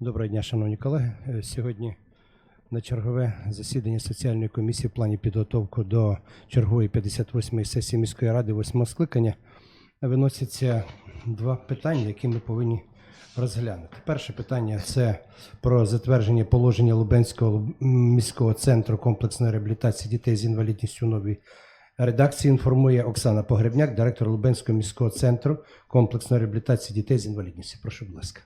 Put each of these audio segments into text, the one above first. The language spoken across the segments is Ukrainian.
Доброго дня, шановні колеги. Е, Сьогодні на чергове засідання соціальної комісії в плані підготовки до чергової 58-ї сесії міської ради 8 скликання виносяться два питання, які ми повинні розглянути. Перше питання це про затвердження положення Лубенського міського центру комплексної реабілітації дітей з інвалідністю у новій редакції. Інформує Оксана Погребняк, директор Лубенського міського центру комплексної реабілітації дітей з інвалідністю. Прошу, будь ласка.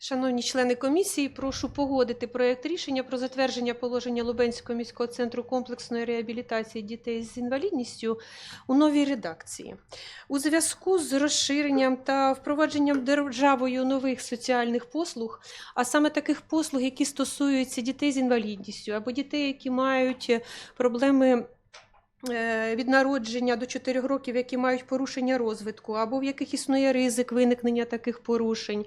Шановні члени комісії, прошу погодити проект рішення про затвердження положення Лубенського міського центру комплексної реабілітації дітей з інвалідністю у новій редакції. У зв'язку з розширенням та впровадженням державою нових соціальних послуг, а саме таких послуг, які стосуються дітей з інвалідністю або дітей, які мають е, проблеми. е, Від народження до 4 років, які мають порушення розвитку, або в яких існує ризик виникнення таких порушень,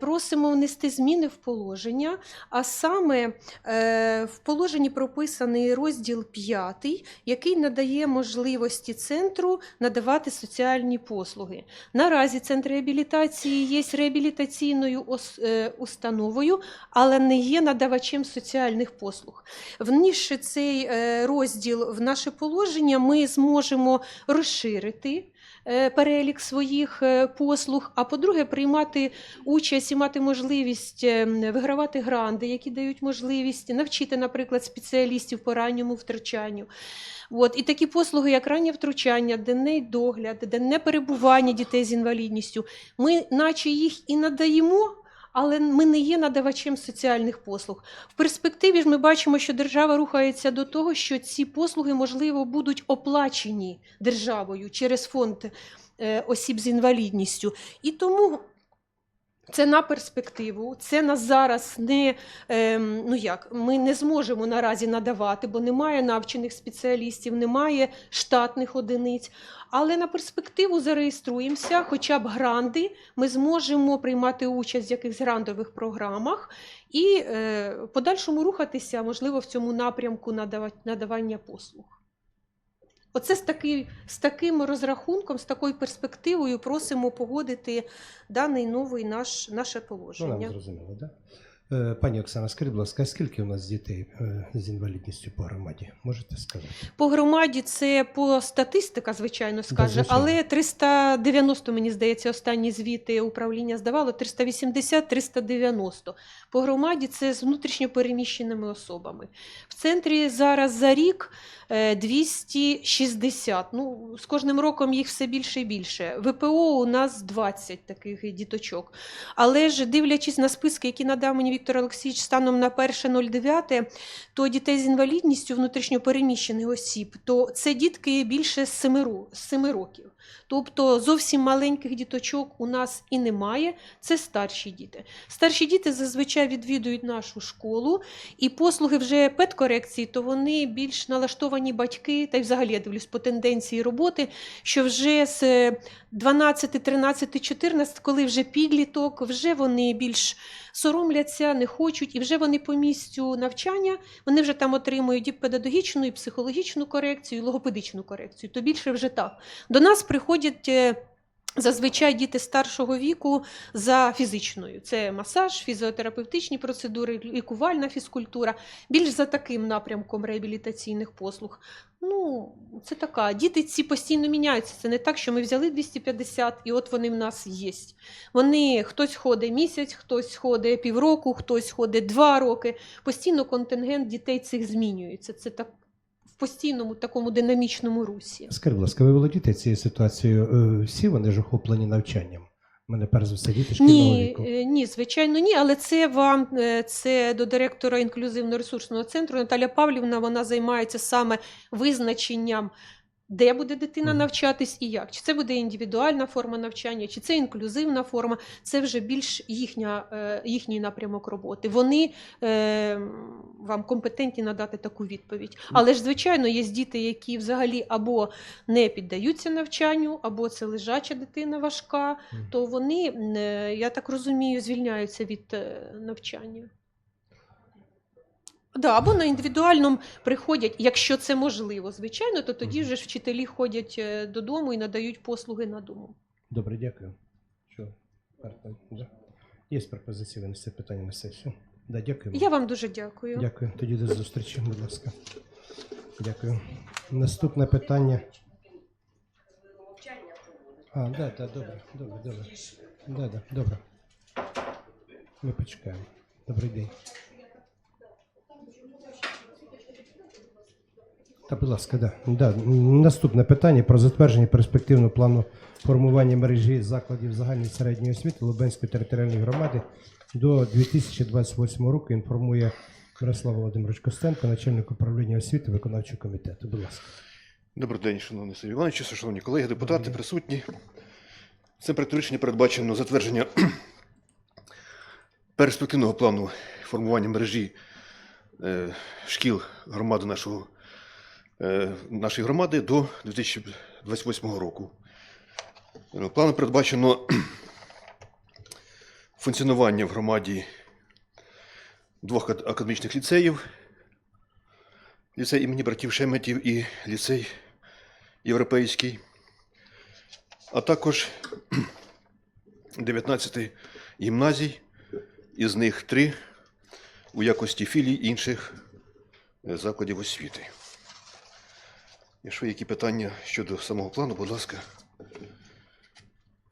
Просимо внести зміни в положення, а саме е, в положенні прописаний розділ 5, який надає можливості центру надавати соціальні послуги. Наразі центр реабілітації є реабілітаційною е, установою, але не є надавачем соціальних послуг. Внісши цей е, розділ в наше положення, ми зможемо розширити. Е, Перелік своїх е, послуг, а по-друге, приймати участь і мати можливість е, вигравати гранди, які дають можливість навчити, наприклад, спеціалістів по ранньому втручанню. От, і такі послуги, як раннє втручання, денний догляд, денне перебування дітей з інвалідністю, ми, наче їх і надаємо. Але ми не є надавачем соціальних послуг. В перспективі ж ми бачимо, що держава рухається до того, що ці послуги, можливо, будуть оплачені державою через фонд е, осіб з інвалідністю. І тому це на перспективу, це нас зараз не ем, ну як, ми не зможемо наразі надавати, бо немає навчених спеціалістів, немає штатних одиниць. Але на перспективу зареєструємося, хоча б гранди, ми зможемо приймати участь в якихось грантових програмах і е, в подальшому рухатися, можливо, в цьому напрямку надава- надавання послуг. Оце з, такий, з таким розрахунком, з такою перспективою просимо погодити даний новий наш, наше Ну, нам положення. зрозуміло? Да? Е, Пані Оксана, скажіть, будь ласка, скільки у нас дітей е, з інвалідністю по громаді? Можете сказати? По громаді це по статистика, звичайно, скаже, звичайно. але 390, мені здається, останні звіти управління здавало 380-390. По громаді це з внутрішньо переміщеними особами. В центрі зараз за рік е, 260. Ну, з кожним роком їх все більше і більше. ВПО у нас 20 таких діточок. Але ж дивлячись на списки, які надав мені Віктор Олексійович станом на 1.09, то дітей з інвалідністю внутрішньопереміщених осіб, то це дітки більше з 7, 7 років. Тобто зовсім маленьких діточок у нас і немає, це старші діти. Старші діти зазвичай відвідують нашу школу, і послуги вже педкорекції, то вони більш налаштовані батьки, та й взагалі я дивлюсь по тенденції роботи, що вже з е, 12, 13, 14, коли вже підліток, вже вони більш соромляться, не хочуть, і вже вони по місцю навчання вони вже там отримують і педагогічну, і психологічну корекцію, і логопедичну корекцію. То більше вже так. До нас приходять. е, Зазвичай діти старшого віку за фізичною. Це масаж, фізіотерапевтичні процедури, лікувальна фізкультура. Більш за таким напрямком реабілітаційних послуг. Ну, це така. Діти ці постійно міняються. Це не так, що ми взяли 250 і от вони в нас є. Вони хтось ходить місяць, хтось ходить півроку, хтось ходить два роки. Постійно контингент дітей цих змінюється. Це так постійному такому динамічному русі. Скажіть, будь ласка, ви володієте цією ситуацією? Е, Всі вони ж охоплені навчанням. Мене перш за все діти шкільного Ні, віку. е, ні, звичайно, ні, але це вам е, це до директора інклюзивно-ресурсного центру Наталя Павлівна. Вона займається саме визначенням, де буде дитина навчатись і як. Чи це буде індивідуальна форма навчання, чи це інклюзивна форма. Це вже більш їхня, е, їхній напрямок роботи. Вони е, вам компетентні надати таку відповідь. Але ж, звичайно, є діти, які взагалі або не піддаються навчанню, або це лежача дитина важка то вони, е, я так розумію, звільняються від е, навчання. Да, або на індивідуальному приходять, якщо це можливо, звичайно, то тоді вже ж вчителі ходять е, додому і надають послуги на дому. Добре, дякую. Що? Да. Є пропозиція винести питання на сесію. Да, дякую. Я вам дуже дякую. Дякую. Тоді до зустрічі, будь ласка. Дякую. Наступне питання. А, да, да, добре, добре, добре. Да, да, добре. Ми почекаємо. Добрий день. Та, будь ласка, да. Да. Наступне питання про затвердження перспективного плану формування мережі закладів загальної середньої освіти Лубенської територіальної громади до 2028 року інформує Мирослав Володимирович Костенко, начальник управління освіти виконавчого комітету. Будь ласка. Добрий день, шановний Сергій Іванович, шановні колеги, депутати, присутні. Цим проектом рішення передбачено затвердження перспективного плану формування мережі е, шкіл громади нашого, нашої громади до 2028 року. Е, Планом передбачено функціонування в громаді двох академічних ліцеїв. Ліцей імені братів Шеметів і ліцей європейський, а також 19 гімназій, із них три у якості філій інших е, закладів освіти. Якщо є які питання щодо самого плану, будь ласка.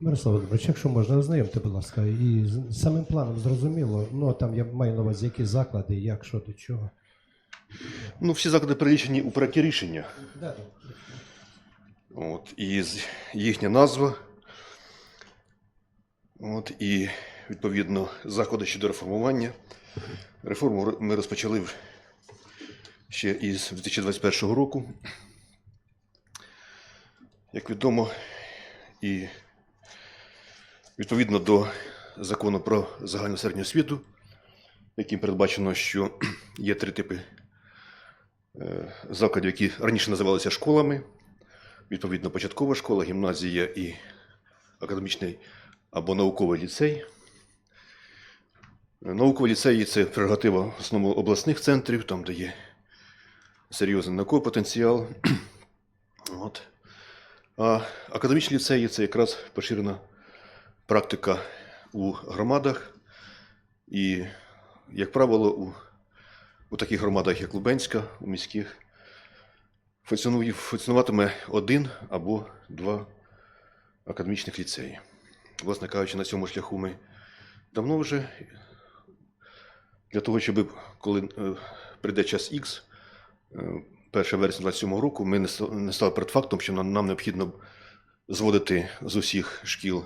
Мирослав Володимирович, якщо можна, ознайомте, будь ласка, і з самим планом зрозуміло. Ну, а там я маю на увазі, які заклади, як, що, до чого. Ну, всі заклади перелічені у проєкті рішення. Да, От, і їхня назва. От, і відповідно заходи щодо реформування. Реформу ми розпочали ще із 2021 року. Як відомо, і відповідно до закону про загальну середню освіту, яким передбачено, що є три типи е, закладів, які раніше називалися школами відповідно початкова школа, гімназія і академічний або науковий ліцей. Наукові ліцеї це прерогатива в основному обласних центрів, там, де є серйозний науковий потенціал. От. А академічні ліцеї це якраз поширена практика у громадах. І, як правило, у, у таких громадах, як Лубенська, у міських, функціонуватиме один або два академічних ліцеї. Власне кажучи, на цьому шляху ми давно вже для того, щоб коли е, прийде час Х, 1 вересня 27 року, ми не стали перед фактом, що нам, необхідно зводити з усіх шкіл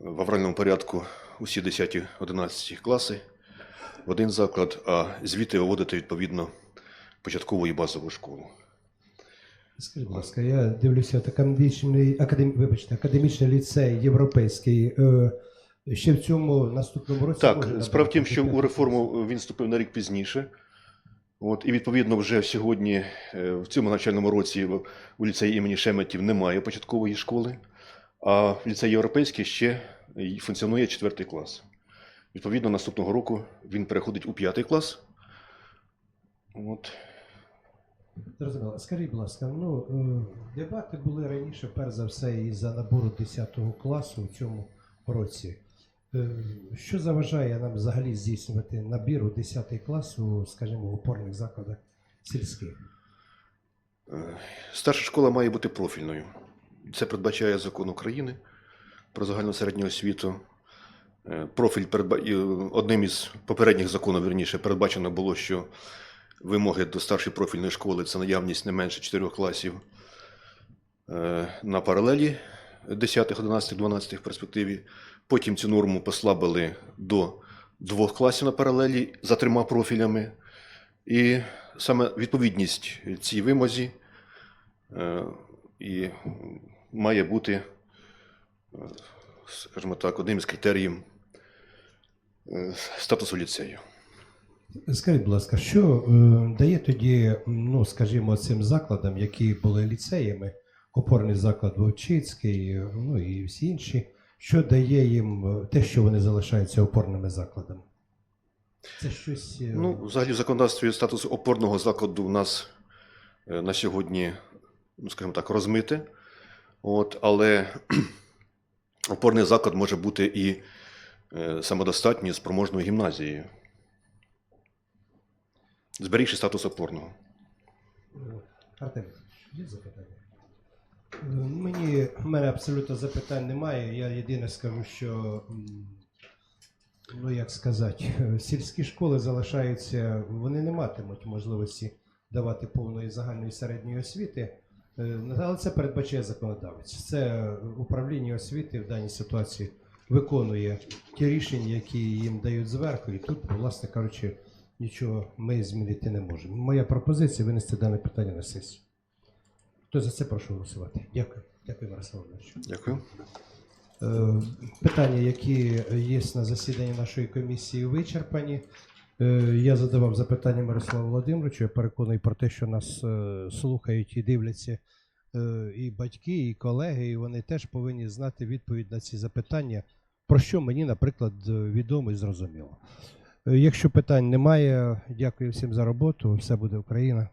в авральному порядку усі 10-11 класи в один заклад, а звідти виводити відповідно початкову і базову школу. Скажіть, будь ласка, я дивлюся, от академічний, академ, вибачте, академічний ліцей європейський. Е, ще в цьому наступному році. Так, справа в тім, що у реформу він вступив на рік пізніше. От, і відповідно вже сьогодні, е, в цьому навчальному році, у ліцеї імені Шеметів немає початкової школи, а в ліцеї європейський ще функціонує четвертий клас. Відповідно, наступного року він переходить у п'ятий клас. От. Зрозуміло. Скажіть, будь ласка, ну е, дебати були раніше, перш за все, і за набору 10 класу в цьому році. Е, Що заважає нам взагалі здійснювати набір у 10 клас у, скажімо, опорних закладах сільських? Е, Старша школа має бути профільною. Це передбачає закон України про загальну середню освіту. Е, Профіль передба... одним із попередніх законів, верніше, передбачено було, що вимоги до старшої профільної школи це наявність не менше 4 класів на паралелі 10, 11, 12 в перспективі. Потім цю норму послабили до двох класів на паралелі за трьома профілями. І саме відповідність цій вимозі е, і має бути, е, скажімо так, одним із критеріїв е, статусу ліцею. Скажіть, будь ласка, що дає тоді, ну скажімо, цим закладам, які були ліцеями, опорний заклад Вовчицький, ну і всі інші, що дає їм е, те, що вони залишаються опорними закладами? Це щось. е, Ну, взагалі, в законодавстві статус опорного закладу у нас е, на сьогодні, ну, скажімо так, розмите. От, але опорний заклад може бути і самодостатньою спроможною гімназією, зберігши статус опорного. Артем, є запитання? Мені, в мене абсолютно запитань немає. Я єдине скажу, що, ну як сказати, сільські школи залишаються, вони не матимуть можливості давати повної загальної середньої освіти, е, але це передбачає законодавець. Це управління освіти в даній ситуації виконує ті рішення, які їм дають зверху, і тут, власне кажучи, нічого ми змінити не можемо. Моя пропозиція винести дане питання на сесію. Хто за це прошу голосувати? Дякую. Дякую, Мирослав Володимирович. Дякую. Е, Питання, які є на засіданні нашої комісії, вичерпані. Е, Я задавав запитання Мирославу Володимировичу. Я переконаний про те, що нас е, слухають і дивляться е, і батьки, і колеги, і вони теж повинні знати відповідь на ці запитання, про що мені, наприклад, відомо і зрозуміло. Е, Якщо питань немає, дякую всім за роботу. Все буде Україна.